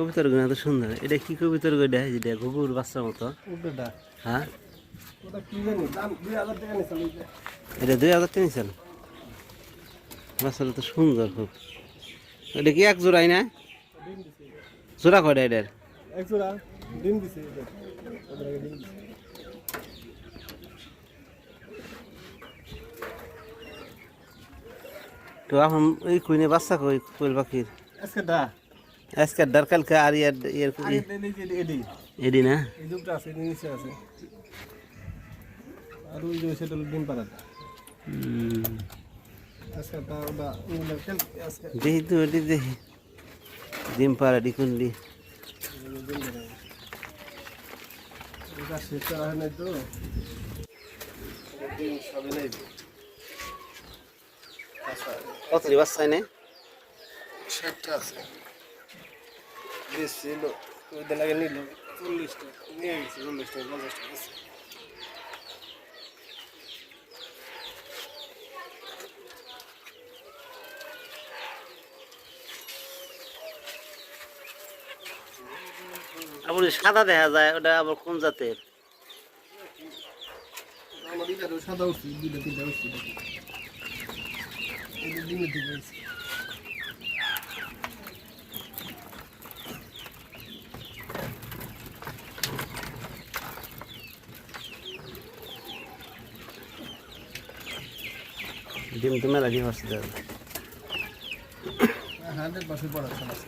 কবিতার গুণ এত সুন্দর। এটা কি কবিতার গইটা যেটা ঘুঘুর বাচ্চার মতো। হ্যাঁ? দুই হাজার টাকা। এটা দুই হাজার তিন চাল বাচ্চাটা তো সুন্দর খুব। এটা কি এক জোড়াই না? জোড়া কয়টা এটার? এক জোড়া ডিম দিছে। তো এখন ওই কুইনে বাচ্চা কই কোয়েল পাখির? আজকে দা। আজকে ডার কালকে আর ইয়ার ইয়ার আগে এই যে এডি এডি না এই দুটো আছে এডি নিচে আছে আর ওই যে সেটা হলো ডিম পাড়াটা হুম। আজকে তা ওটা ওগুলো খেল- আজকে দেখি তো এটি দেখি ডিম পাড়া ডিকুন্ডি ডিম পাড়া। এটা শেষ করা হয় নাই তো ডিম সবে নেই আচ্ছা কত বাচ্চাই নেই ষাটটা আছে বেশ ছিল ওইদিন আগে নিল চল্লিশটা নিয়ে গেছে চল্লিশটা পঞ্চাশটা আছে আবার ওই সাদা দেখা যায় ওটা আবার কোন জাতের? সাদা উঠছি দুইটা তিনটা উঠছি। ডিমের দিকে ডিম তো মেলা ডিম আসছে হান্ড্রেড পার্সেন্ট প্রোডাকশন আছে।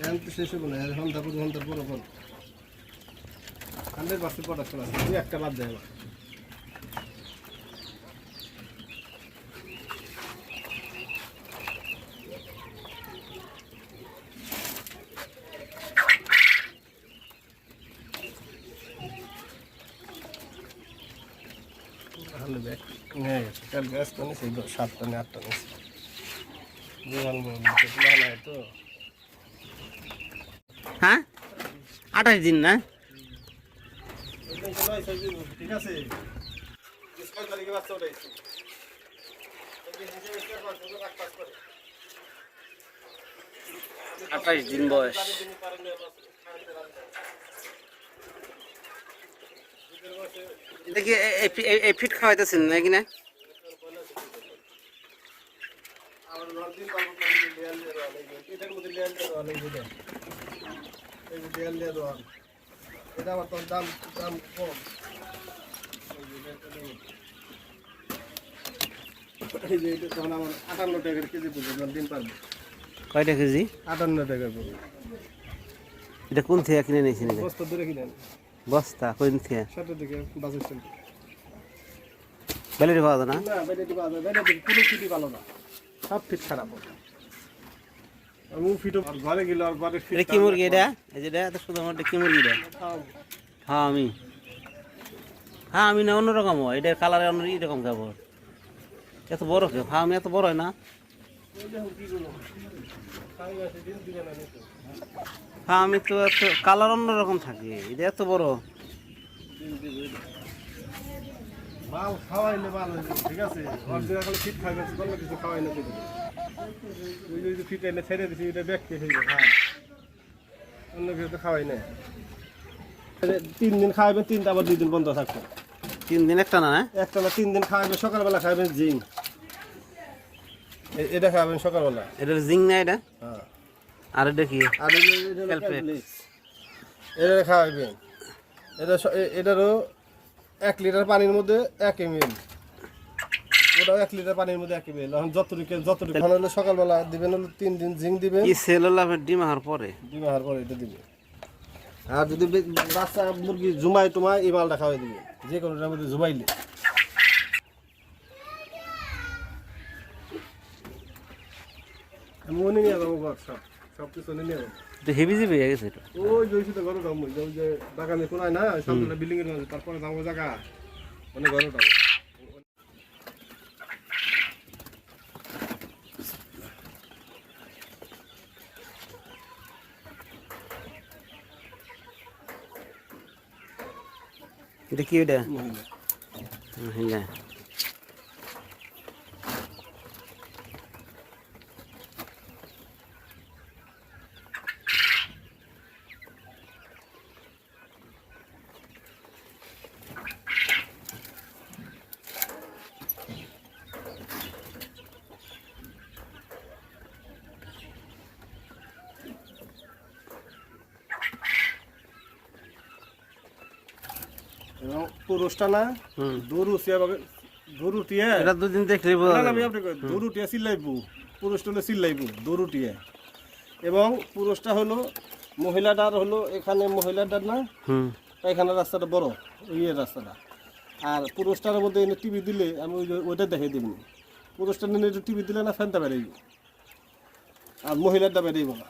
এখন তো শেষ হব না এখন তারপর ঘণ্টার পর হান্ড্রেড পার্সেন্ট প্রোডাকশন আছে একটা বাদ দেয় ব্যাগ নিয়ে গেছে কাল গ্যাস তো নিয়েছি সাতটা নিয়ে আটটা নিয়েছি বিমান না তো হ্যাঁ? আঠাশ দিন না? ঠিক আছে। তারিখে বাচ্চা উঠাইছি। আঠাশ দিন বয়স দেখি এই ফিট খাওয়াইতেছেন নাকি না আমার দিন পাবো দেয়াল দিয়ে দেওয়া লাগবে এটার মধ্যে দেয়াল দিয়ে দেওয়া লাগবে এটা। এই যে দেয়াল দিয়ে দেওয়া এটা আবার তোর দাম দাম কম এই যে দেয়ালটা দেবো। এই যে এটা তখন আমার আটান্ন টাকার কেজি পড়বে দিন পারবে কয়টা কেজি? আটান্ন টাকা এটা কোন থেকে কিনে নিয়েছেন? বস্তা দূরে কিনেন বস্তা কোন থেকে সাতটার দিকে বাস স্ট্যান্ড ব্যালেরি পাওয়া যায় না? না পাওয়া যায় বেডেটি কোনো ফিটই ভালো না। সব ফিট খারাপ আমি ফিটও ঘরে গেলে আর ঘরে এটা কি মুরগি এটা? এই যে এটা শুধু এটা কি মুরগি এটা? হ্যাঁ আমি। হ্যাঁ আমি না অন্যরকম হয়। এটার কালারে অন্য এরকম কাপড় এত বড় হ্যাঁ আমি এত বড় হয় না। হ্যাঁ আমি তো এত কালার অন্যরকম থাকে। এটা এত বড়। মাল খাওয়াইলে ভালো ঠিক আছে? এখন ফিট খাইবে কোনো কিছু খাওয়াইলে দিবে ওই যে- ওই যে ফিট এনে ছেড়ে দিছি এটা ব্যাগ কে হইবে হ্যাঁ। অন্য কিছু তো খাওয়াই না তিন দিন খাওয়াবেন তিনটা আবার দুই দিন বন্ধ থাকবে। তিন দিন একটা না হ্যাঁ? একটা না তিন দিন খাওয়াবেন সকালবেলা খাওয়াবেন জিম। এটা খাওয়াবেন সকালবেলা। এটা জিং না এটা? হ্যাঁ। আর এটা কি? আর এটা। Calplex। এটা এটারও এক লিটার পানির মধ্যে এক এম এল ওটাও এক লিটার পানির মধ্যে এক এম এল এখন যতটুকু যতটুকু হলো সকালবেলা দিবেন হলো তিন দিন জিঙ্ক দিবেন। কি সেল হলো আপনার? ডিম আহার পরে? দুই মাসের পরে এটা দিবে আর যদি বাচ্চা মুরগি জুমাই টুমাই এই মালটা খাওয়াই দিবে যে কোনোটার মধ্যে জুমাইলে মনে নিয়ে যাব ঘর সব সব কিছু নিয়ে যাব। এটা হেভি জিবি হয়ে গেছে ওই যে সাথে ঘরে যাব ওই যে বাগানে কোনায় না সামনে বিল্ডিং এর মাঝে তারপরে যাব জায়গা মানে ঘরে যাব এটা কি এটা হ্যাঁ। এবং পুরুষটা না এটা দুদিন আমি আপনাকে চিল্লাইবু পুরুষটা হলো চিল্লাইবু এবং পুরুষটা হলো মহিলাটার হলো এখানে মহিলাটার না পায়খানা রাস্তাটা বড় ইয়ে রাস্তাটা। আর পুরুষটার মধ্যে এনে টিভি দিলে আমি ওই ওইটা দেখে দিবনি পুরুষটা নিয়ে টিভি দিলে না ফ্যানটা বেড়াইব আর মহিলাটা বেড়াইব না।